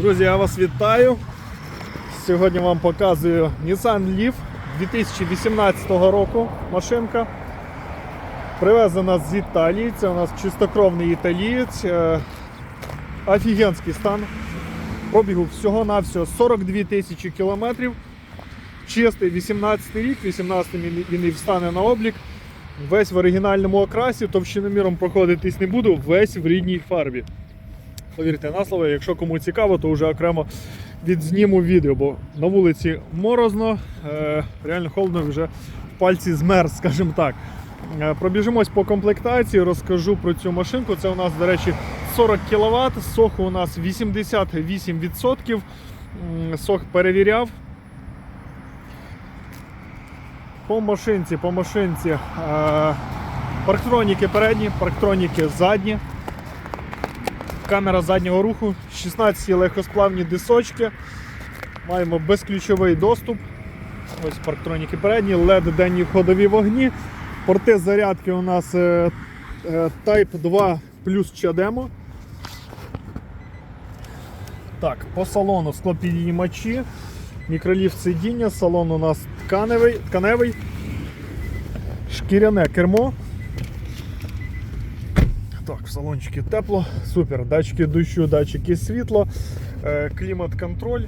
Друзі, я вас вітаю. Сьогодні вам показую Nissan Leaf 2018 року машинка. Привезена з Італії. Це у нас чистокровний італієць. Е, Офігенський стан. Пробігу всього-навсього 42 тисячі кілометрів. Чистий 18 рік, 18 він встане на облік. Весь в оригінальному окрасі, товщиноміром проходитись не буду, весь в рідній фарбі. Повірте на слово, якщо кому цікаво, то вже окремо відзніму відео, бо на вулиці морозно, е, реально холодно, вже в пальці змерз, скажімо так. Е, Пробіжимось по комплектації, розкажу про цю машинку. Це у нас, до речі, 40 кВт, соху у нас 88%. Сох перевіряв. По машинці, по машинці. Е, парктроніки передні, парктроніки задні. Камера заднього руху, 16 легкосплавні дисочки. Маємо безключовий доступ. Ось парктроніки передні, LED денні ходові вогні. Порти зарядки у нас е, е, Type 2 плюс чадемо. Так, по салону склопідіймачі, мікроліфт сидіння, салон у нас тканевий, тканевий, шкіряне кермо. Салончикі тепло, супер. Датчики дощу, датчики світла, е, клімат-контроль,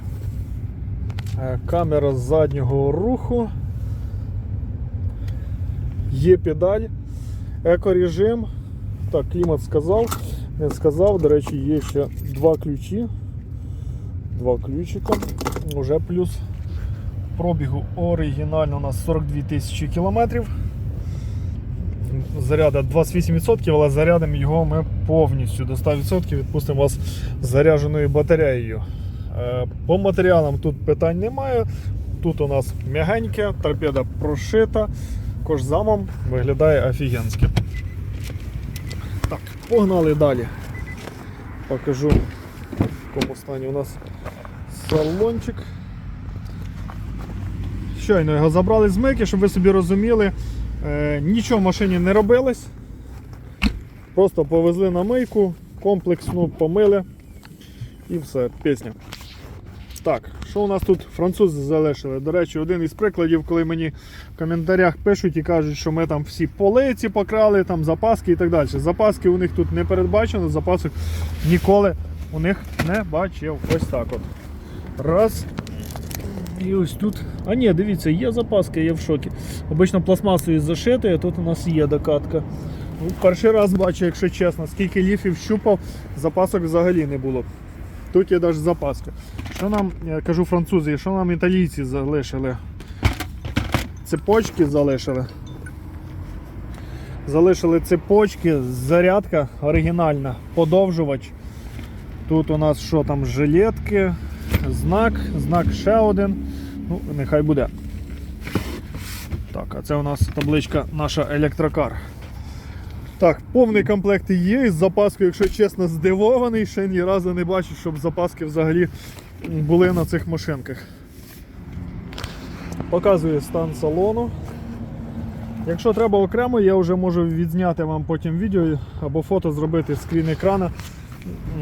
е, камера заднього руху, є педаль, екорежим. Так, клімат сказав, не сказав. До речі, є ще два ключі. Два ключика. Уже плюс пробігу оригінально у нас 42 тисячі кілометрів заряда 28%, але зарядимо його ми повністю до 100%. Відпустимо вас зарядженою батареєю. Е, По матеріалам тут питань немає. Тут у нас м'ягеньке, торпеда прошита, кожзамом виглядає офігенськи. Так, погнали далі. Покажу, в якому стані у нас салончик. Щойно його забрали з мийки, щоб ви собі розуміли. Е, Нічого в машині не робилось. Просто повезли на мийку, комплексну помили і все, пісня. Так, що у нас тут французи залишили? До речі, один із прикладів, коли мені в коментарях пишуть і кажуть, що ми там всі полиці покрали, там запаски і так далі. Запаски у них тут не передбачено, запасок ніколи у них не бачив. Ось так от. Раз. І ось тут. А ні, дивіться, є запаски, я в шокі. Обично пластмасою зашити, а тут у нас є докатка. Ну, Перший раз бачу, якщо чесно, скільки ліфів щупав, запасок взагалі не було. Тут є навіть запаски. Що нам, я кажу французи, що нам італійці залишили? Цепочки залишили. Залишили цепочки, зарядка оригінальна, подовжувач. Тут у нас що там, жилетки, знак, знак ще один. Ну, нехай буде. Так, а це у нас табличка наша електрокар. Так, повний комплект є із запаскою, якщо чесно, здивований, ще ні разу не бачив, щоб запаски взагалі були на цих машинках. Показую стан салону. Якщо треба окремо, я вже можу відзняти вам потім відео або фото зробити скрін екрана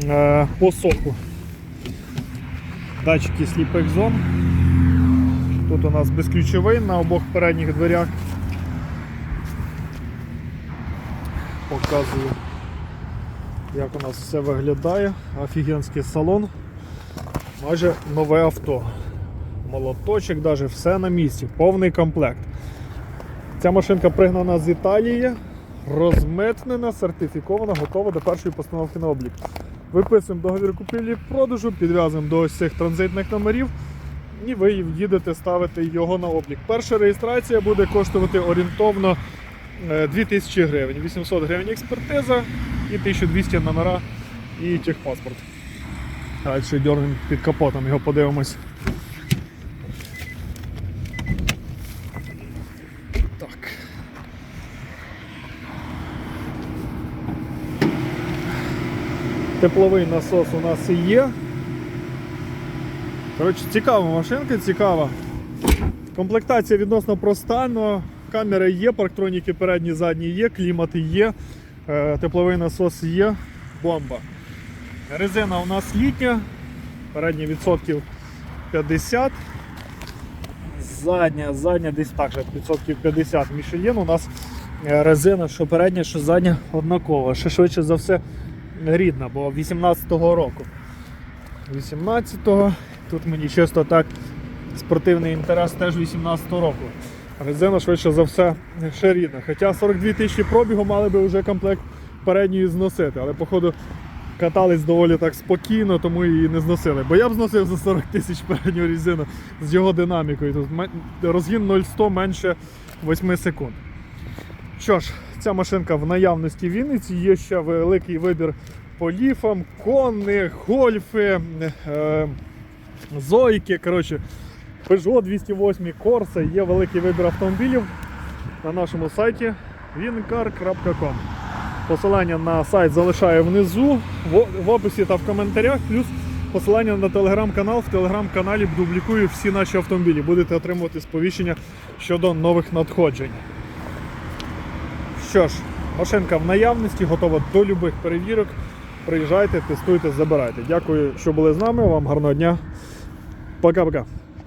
е, по соку. Датчики сліпих зон. Тут у нас безключовий на обох передніх дверях. Показую, як у нас все виглядає. Офігенський салон. Майже нове авто. Молоточок, навіть все на місці, повний комплект. Ця машинка пригнана з Італії, розмитнена, сертифікована, готова до першої постановки на облік. Виписуємо договір купівлі-продажу, підв'язуємо до ось цих транзитних номерів і ви їдете ставити його на облік. Перша реєстрація буде коштувати орієнтовно е, 2000 гривень. 800 гривень експертиза і 1200 номера і техпаспорт. Далі дернемо під капотом, його подивимось. Так. Тепловий насос у нас є. Коротше, цікава машинка, цікава. Комплектація відносно проста, але камери є, парктроніки передні, задні є, клімати є, е, тепловий насос є, бомба. Резина у нас літня, передній відсотків 50. Задня, задня десь так же відсотків 50 Мішелін. У нас е, резина, що передня, що задня однакова. Ще швидше за все рідна, бо 18-го року. 18-го. Тут мені чисто так спортивний інтерес теж 18-го року. Резина швидше за все ще рідна. Хоча 42 тисячі пробігу мали би вже комплект передньої зносити, але походу катались доволі так спокійно, тому її не зносили. Бо я б зносив за 40 тисяч передню резину з його динамікою. Тут розгін 0-100 менше 8 секунд. Що ж, ця машинка в наявності в Вінниці. Є ще великий вибір по ліфам, конни, гольфи, е, зойки. Коротше, Peugeot 208 Corsa. Є великий вибір автомобілів на нашому сайті wincar.com. Посилання на сайт залишаю внизу, в, описі та в коментарях, плюс посилання на телеграм-канал. В телеграм-каналі публікую всі наші автомобілі. Будете отримувати сповіщення щодо нових надходжень. Що ж, машинка в наявності, готова до любих перевірок. Приїжджайте, тестуйте, забирайте. Дякую, що були з нами. Вам гарного дня. Пока-пока.